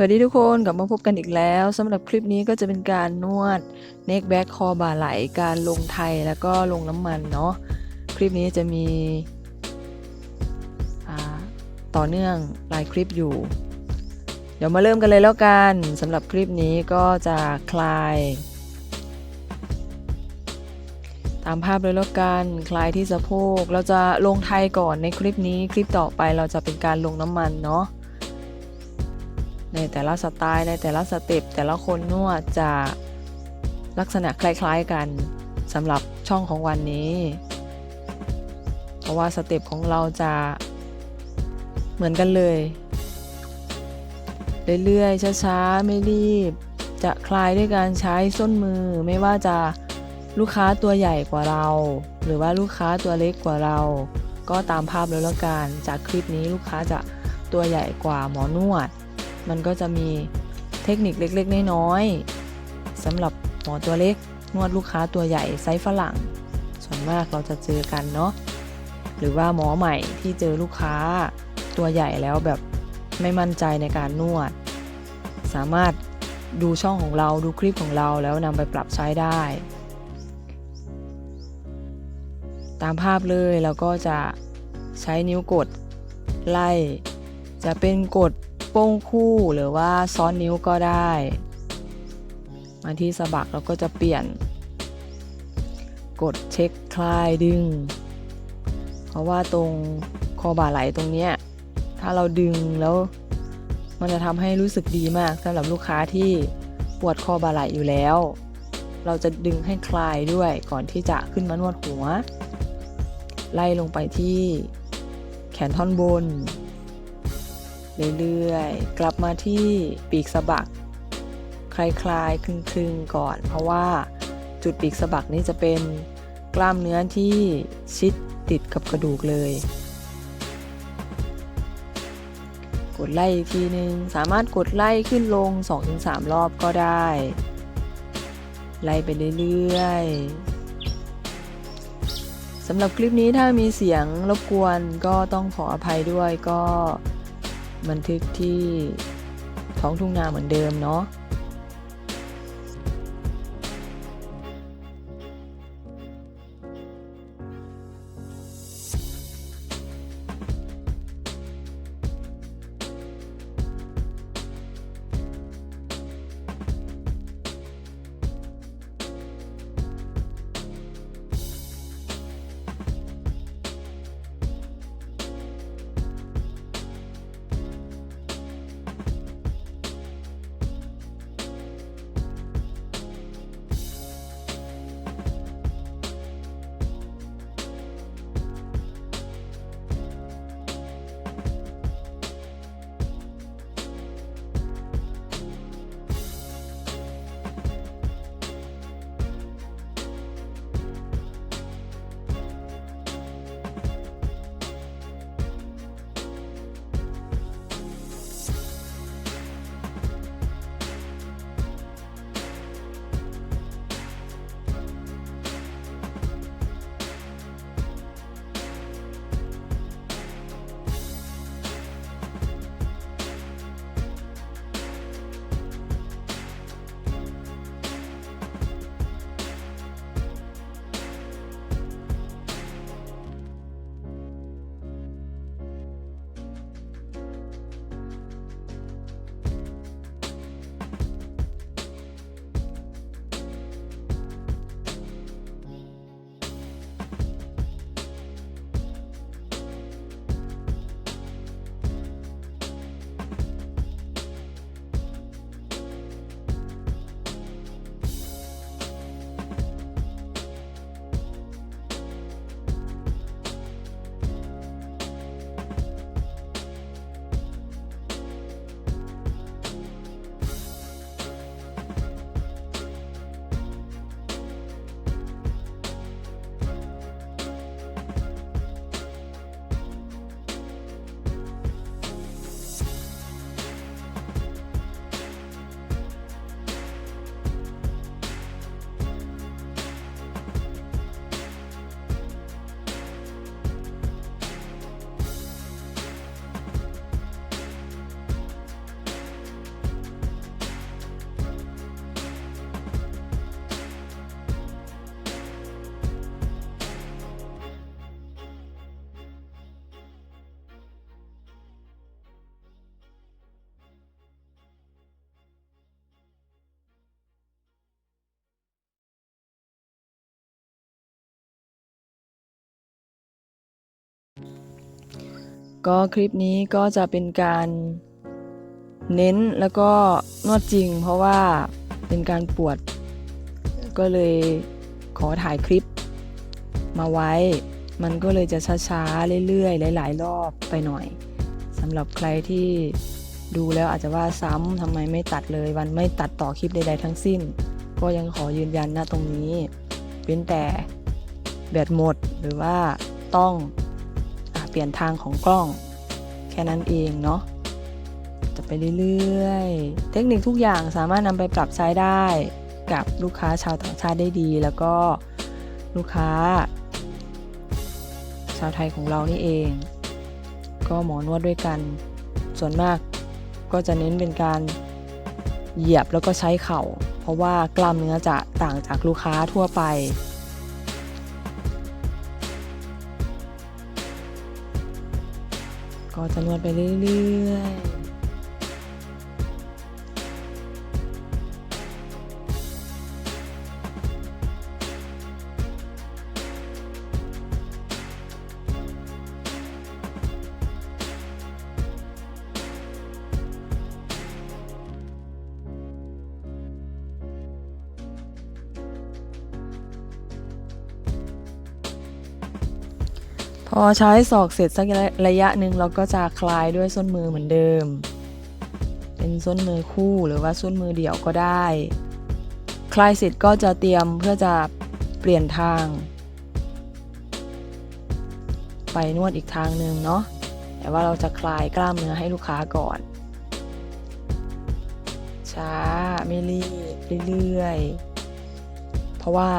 สวัสดีทุกคนกลับมาพบกันอีกแล้วสำหรับคลิปนี้ก็จะเป็นการนวดเน k แบ็คคอบ่าไหลการลงไทยแล้วก็ลงน้ำมันเนาะคลิปนี้จะมีต่อเนื่องหลายคลิปอยู่ เดี๋ยวมาเริ่มกันเลยแล้วกันสำหรับคลิปนี้ก็จะคลาย ตามภาพเลยแล้วกันคลายที่สะโพกเราจะลงไทยก่อนในคลิปนี้คลิปต่อไปเราจะเป็นการลงน้ำมันเนาะ ในแต่ละสไตล์ในแต่ละสเต็ปแต่ละคนนวดจะลักษณะคล้ายๆกันสำหรับช่องของวันนี้ เพราะว่าสเต็ปของเราจะเหมือนกันเลย เรื่อยๆช้าๆไม่รีบ จะคลายด้วยการใช้ส้นมือไม่ว่าจะลูกค้าตัวใหญ่กว่าเรา หรือว่าลูกค้าตัวเล็กกว่าเรา ก็ตามภาพแล้วละกันจากคลิปนี้ลูกค้าจะตัวใหญ่กว่าหมอนวด มันก็จะมีเทคนิคเล็กๆ น้อยๆสำหรับหมอตัวเล็กนวดลูกค้าตัวใหญ่ไซส์ฝรั่ง ส่วนมากเราจะเจอกันเนาะหรือว่าหมอใหม่ที่เจอลูกค้าตัวใหญ่แล้วแบบไม่มั่นใจในการนวด สามารถดูช่องของเราดูคลิปของเราแล้วนำไปปรับใช้ได้ ตามภาพเลยเราก็จะใช้นิ้วกด ไล่ จะเป็นกด ป้งคู่หรือว่าซ้อนนิ้วก็ได้ มาที่สะบักเราก็จะเปลี่ยน กดเช็คคลายดึง เพราะว่าตรงคอบ่าไหลตรงเนี้ยถ้าเราดึงแล้วมันจะทำให้รู้สึกดีมากสำหรับลูกค้าที่ปวดคอบ่าไหลอยู่แล้ว เราจะดึงให้คลายด้วยก่อนที่จะขึ้นมานวดหัว ไล่ลงไปที่แขนท่อนบน เรื่อยๆ กลับมาที่ปีกสะบัก คลายๆ คลึงๆ ก่อน เพราะว่าจุดปีกสะบักนี้จะเป็นกล้ามเนื้อที่ชิดติดกับกระดูกเลย กดไล่อีกทีนึง สามารถกดไล่ขึ้นลง 2-3 รอบก็ได้ ไล่ไปเรื่อยๆสำหรับคลิปนี้ถ้ามีเสียงรบกวนก็ต้องขออภัยด้วยก็ บันทึกที่ท้องทุ่งนาเหมือนเดิมเนาะ ก็คลิปนี้ก็จะเป็นการเน้นแล้วก็นวดจริง เพราะว่าเป็นการปวด ก็เลยขอถ่ายคลิปมาไว้ มันก็เลยจะช้าๆเรื่อยๆหลาย ๆ รอบไปหน่อยสำหรับใครที่ดูแล้วอาจจะว่าซ้ำทำไมไม่ตัดเลยวันไม่ตัดต่อคลิปใดๆทั้งสิ้น ก็ยังขอยืนยันนะตรงนี้ เป็นแต่แบตหมดหรือว่าต้อง เปลี่ยนทางของกล้อง แค่นั้นเองเนาะจะไปเรื่อยๆ เทคนิคทุกอย่างสามารถนำไปปรับใช้ได้กับลูกค้าชาวต่างชาติได้ดี แล้วก็ลูกค้า ชาวไทยของเรานี่เอง ก็หมอนวดด้วยกัน ส่วนมากก็จะเน้นเป็นการเหยียบแล้วก็ใช้เข่า เพราะว่ากล้ามเนื้อจะต่างจากลูกค้าทั่วไป จะนวดไปเรื่อยๆ อใช้ศอกเสร็จสักระยะหนึ่งเราก็จะคลายด้วยส้นมือเหมือนเดิม เป็นส้นมือคู่หรือว่าส้นมือเดี่ยวก็ได้ คลายเสร็จก็จะเตรียมเพื่อจะเปลี่ยนทาง ไปนวดอีกทางหนึ่งเนาะแต่ว่าเราจะคลายกล้ามเนื้อให้ลูกค้าก่อน ช้าไม่รีบเรื่อยๆเพราะว่า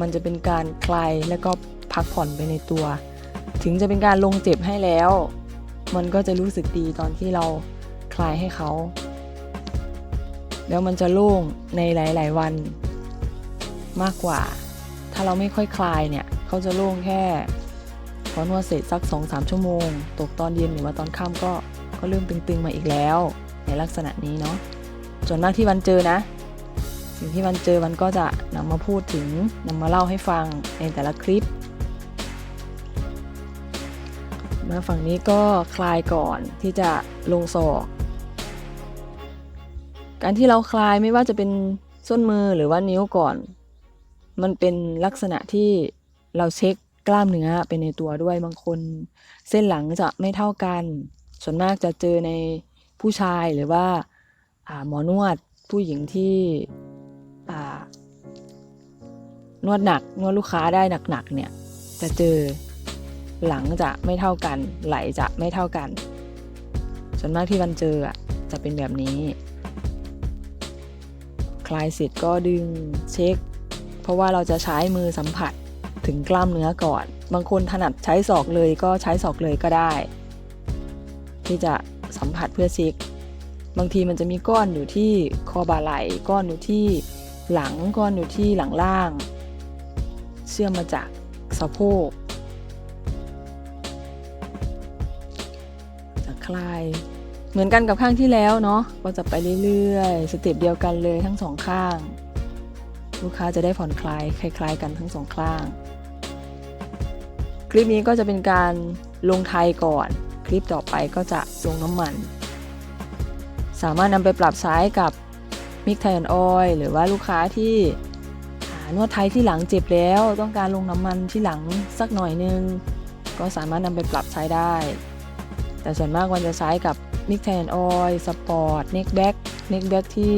มันจะเป็นการคลายแล้วก็พักผ่อนไปในตัว ถึงจะเป็นการลงเจ็บให้แล้ว มันก็จะรู้สึกดีตอนที่เราคลายให้เขา แล้วมันจะโล่งในหลาย ๆ วันมากกว่า ถ้าเราไม่ค่อยคลายเนี่ยเขาจะโล่งแค่พอนวดเสร็จสัก2-3 ชั่วโมง ตกตอนเย็นหรือว่าตอนค่ำก็ก็เริ่มตึงๆมาอีกแล้ว ในลักษณะนี้เนาะส่วนมากที่วันเจอนะ สิ่งที่วันเจอวันก็จะนำมาพูดถึงนำมาเล่าให้ฟังในแต่ละคลิป มาฝั่งนี้ก็คลายก่อนที่จะลงศอก การที่เราคลายไม่ว่าจะเป็นส้นมือหรือว่านิ้วก่อน มันเป็นลักษณะที่เราเช็คกล้ามเนื้อเป็นในตัวด้วยบางคน เส้นหลังจะไม่เท่ากัน ส่วนมากจะเจอในผู้ชายหรือว่าหมอนวดผู้หญิงที่นวดหนักนวดลูกค้าได้หนักๆเนี่ยจะเจอ หลังจะไม่เท่ากัน ไหลจะไม่เท่ากัน ส่วนมากที่วันเจออะจะเป็นแบบนี้ คลายเสร็จก็ดึงเช็ค เพราะว่าเราจะใช้มือสัมผัสถึงกล้ามเนื้อก่อน บางคนถนัดใช้ศอกเลยก็ใช้ศอกเลยก็ได้ ที่จะสัมผัสเพื่อเช็ค บางทีมันจะมีก้อนอยู่ที่คอบ่าไหล่ก้อนอยู่ที่หลังก้อนอยู่ที่หลังล่าง เชื่อมมาจากสะโพก คลาย เหมือนกันกับข้างที่แล้วเนาะก็จะไปเรื่อยๆ สเต็ปเดียวกันเลยทั้งสองข้าง ลูกค้าจะได้ผ่อนคลายคล้ายๆ กันทั้งสองข้าง คลิปนี้ก็จะเป็นการลงไทยก่อน คลิปต่อไปก็จะลงน้ำมัน สามารถนำไปปรับใช้กับมิกไทยออยหรือว่าลูกค้าที่นวดไทยที่หลังเจ็บแล้ว ต้องการลงน้ำมันที่หลังสักหน่อยนึง ก็สามารถนำไปปรับใช้ได้ แต่ส่วนมากวันจะใช้กับมิกแทนออยสปอร์ตเน็กแบ็กเน็กแบ็กที่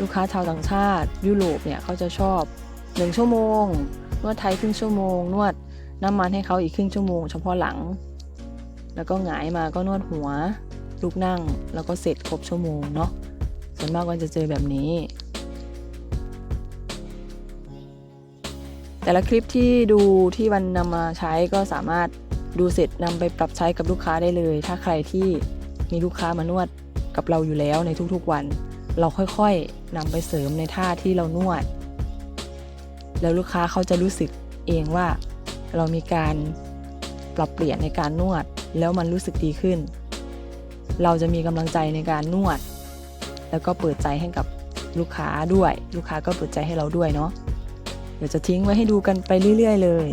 ลูกค้าชาวต่างชาติ ยุโรปเนี่ยเขาจะชอบ 1 ชั่วโมง นวดไทยครึ่งชั่วโมง นวดน้ำมันให้เขาอีกครึ่งชั่วโมง เฉพาะหลัง แล้วก็หงายมาก็นวดหัวลุกนั่ง แล้วก็เสร็จครบชั่วโมงเนาะส่วนมากวันจะเจอแบบนี้ แต่ละคลิปที่ดูที่วันนำมาใช้ก็สามารถ ดูเสร็จนำไปปรับใช้กับลูกค้าได้เลย ถ้าใครที่มีลูกค้ามานวดกับเราอยู่แล้วในทุกๆวัน เราค่อยๆนำไปเสริมในท่าที่เรานวด แล้วลูกค้าเขาจะรู้สึกเองว่า เรามีการปรับเปลี่ยนในการนวด แล้วมันรู้สึกดีขึ้น เราจะมีกำลังใจในการนวด แล้วก็เปิดใจให้กับลูกค้าด้วย ลูกค้าก็เปิดใจให้เราด้วยเนาะเดี๋ยวจะทิ้งไว้ให้ดูกันไปเรื่อย ๆ เลย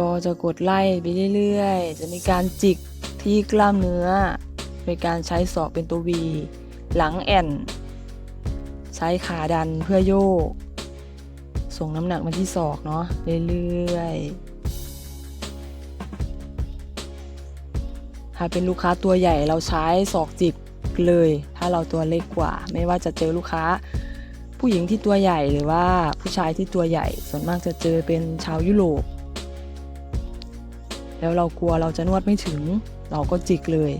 ก็จะกดไล่ไปเรื่อยๆ จะมีการจิกที่กล้ามเนื้อ โดยการใช้ศอกเป็นตัว V หลังแอนใช้ขาดันเพื่อโยก ส่งน้ำหนักมาที่ศอกเนาะเรื่อยๆ ถ้าเป็นลูกค้าตัวใหญ่เราใช้ศอกจิกเลย ถ้าเราตัวเล็กกว่า ไม่ว่าจะเจอลูกค้าผู้หญิงที่ตัวใหญ่หรือว่าผู้ชายที่ตัวใหญ่ ส่วนมากจะเจอเป็นชาวยุโรป แล้วเรากลัวเราจะนวดไม่ถึง เราก็จิกเลย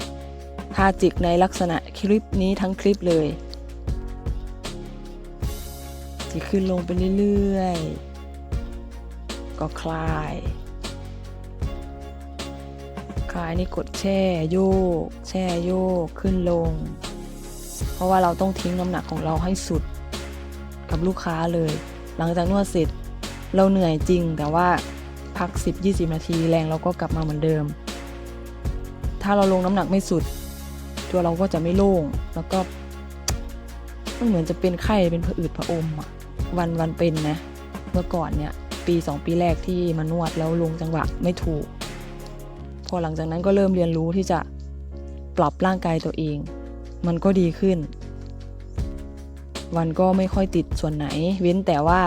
ถ้าจิกในลักษณะคลิปนี้ทั้งคลิปเลย จิกขึ้นลงไปเรื่อยๆ ก็คลาย คลายนี่กดแช่โยก แช่โยกขึ้นลง เพราะว่าเราต้องทิ้งน้ำหนักของเราให้สุดกับลูกค้าเลย หลังจากนวดเสร็จเราเหนื่อยจริงแต่ว่า พัก 10-20 นาที แรงเราก็กลับมาเหมือนเดิม ถ้าเราลงน้ำหนักไม่สุด ตัวเราก็จะไม่โล่ง แล้วก็มันเหมือนจะเป็นไข้เป็นผะอืดผะอมอะวันวันเป็นนะ เมื่อก่อนเนี่ย ปี 2 ปีแรกที่มานวดแล้วลงจังหวะไม่ถูก พอหลังจากนั้นก็เริ่มเรียนรู้ที่จะปรับร่างกายตัวเอง มันก็ดีขึ้น วันก็ไม่ค่อยติดส่วนไหน เว้นแต่ว่า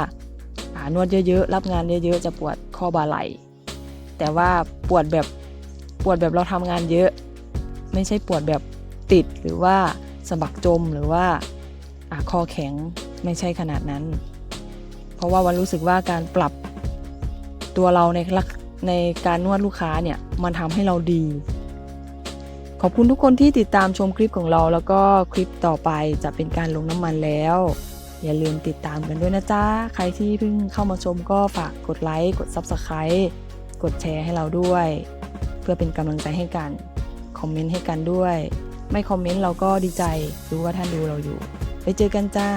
านวดเยอะๆ รับงานเยอะๆ จะปวดข้อบ่าไหล่ แต่ว่าปวดแบบปวดแบบเราทำงานเยอะ ไม่ใช่ปวดแบบติดหรือว่าสะบักจมหรือว่าอคอแข็งไม่ใช่ขนาดนั้น เพราะว่าวันรู้สึกว่าการปรับตัวเราในลักในการนวดลูกค้าเนี่ยมันทำให้เราดี ขอบคุณทุกคนที่ติดตามชมคลิปของเรา แล้วก็คลิปต่อไปจะเป็นการลงน้ำมันแล้ว อย่าลืมติดตามกันด้วยนะจ๊ะ ใครที่เพิ่งเข้ามาชมก็ฝากกดไลค์ กด Subscribe กดแชร์ให้เราด้วย เพื่อเป็นกำลังใจให้กัน คอมเมนต์ให้กันด้วย ไม่คอมเมนต์เราก็ดีใจรู้ว่าท่านดูเราอยู่ ไปเจอกันจ้า